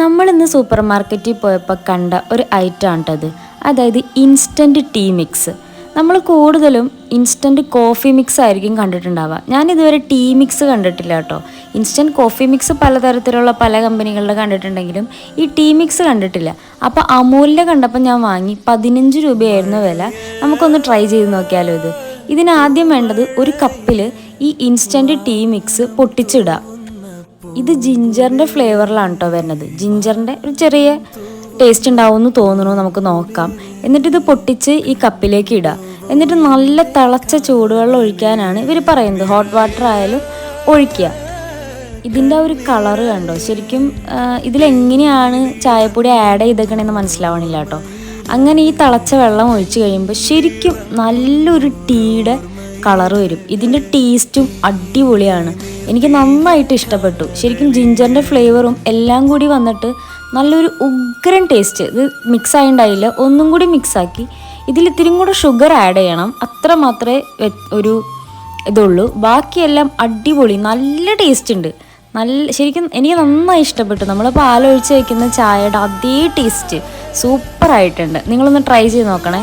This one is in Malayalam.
നമ്മളിന്ന് സൂപ്പർ മാർക്കറ്റിൽ പോയപ്പോൾ കണ്ട ഒരു ഐറ്റം ആണിട്ടത് അതായത് ഇൻസ്റ്റന്റ് ടീ മിക്സ്. നമ്മൾ കൂടുതലും ഇൻസ്റ്റന്റ് കോഫി മിക്സ് ആയിരിക്കും കണ്ടിട്ടുണ്ടാവുക. ഞാൻ ഇതുവരെ ടീ മിക്സ് കണ്ടിട്ടില്ല കേട്ടോ. ഇൻസ്റ്റന്റ് കോഫി മിക്സ് പലതരത്തിലുള്ള പല കമ്പനികളുടെ കണ്ടിട്ടുണ്ടെങ്കിലും ഈ ടീ മിക്സ് കണ്ടിട്ടില്ല. അപ്പോൾ അമൂലിന്റെ കണ്ടപ്പോൾ ഞാൻ വാങ്ങി. പതിനഞ്ച് രൂപയായിരുന്നു വില. നമുക്കൊന്ന് ട്രൈ ചെയ്ത് നോക്കിയാലോ ഇത്. ഇതിനാദ്യം വേണ്ടത് ഒരു കപ്പിൽ ഈ ഇൻസ്റ്റന്റ് ടീ മിക്സ് പൊട്ടിച്ചിടുക. ഇത് ജിഞ്ചറിന്റെ ഫ്ലേവറിലാണ് കേട്ടോ വരുന്നത്. ജിഞ്ചറിന്റെ ഒരു ചെറിയ ടേസ്റ്റ് ഉണ്ടാവുമെന്ന് തോന്നുന്നു നമുക്ക് നോക്കാം. എന്നിട്ട് ഇത് പൊട്ടിച്ച് ഈ കപ്പിലേക്ക് ഇടുക എന്നിട്ട് നല്ല തിളച്ച ചൂടുവെള്ളം ഒഴിക്കാനാണ് ഇവർ പറയുന്നത്. ഹോട്ട് വാട്ടർ ആയാലും ഒഴിക്കുക. ഇതിന്റെ ഒരു കളറ് കണ്ടോ? ശരിക്കും ഇതിലെങ്ങനെയാണ് ചായപ്പൊടി ആഡ് ചെയ്തേക്കണെന്ന് മനസ്സിലാവണില്ല കേട്ടോ അങ്ങനെ ഈ തിളച്ച വെള്ളം ഒഴിച്ച് കഴിയുമ്പോൾ ശരിക്കും നല്ലൊരു ടീയുടെ കളർ വരും. ഇതിന്റെ ടേസ്റ്റും അടിപൊളിയാണ്. എനിക്ക് നന്നായിട്ട് ഇഷ്ടപ്പെട്ടു. ശരിക്കും ജിഞ്ചറിന്റെ ഫ്ലേവറും എല്ലാം കൂടി വന്നിട്ട് നല്ലൊരു ഉഗ്രൻ ടേസ്റ്റ്. ഇത് മിക്സ് ആയിണ്ടായില്ല. ഒന്നും കൂടി മിക്സാക്കി ഇതിൽ ഇത്തിരി കൂടെ ഷുഗർ ആഡ് ചെയ്യണം. അത്ര മാത്രമേ ഒരു ഇതുള്ളൂ. ബാക്കിയെല്ലാം അടിപൊളി. നല്ല ടേസ്റ്റ് ഉണ്ട് നല്ല ശരിക്കും എനിക്ക് നന്നായി ഇഷ്ടപ്പെട്ടു. നമ്മൾ പാലൊഴിച്ച് വയ്ക്കുന്ന ചായയുടെ അതേ ടേസ്റ്റ് സൂപ്പറായിട്ടുണ്ട്. നിങ്ങളൊന്ന് ട്രൈ ചെയ്ത് നോക്കണേ.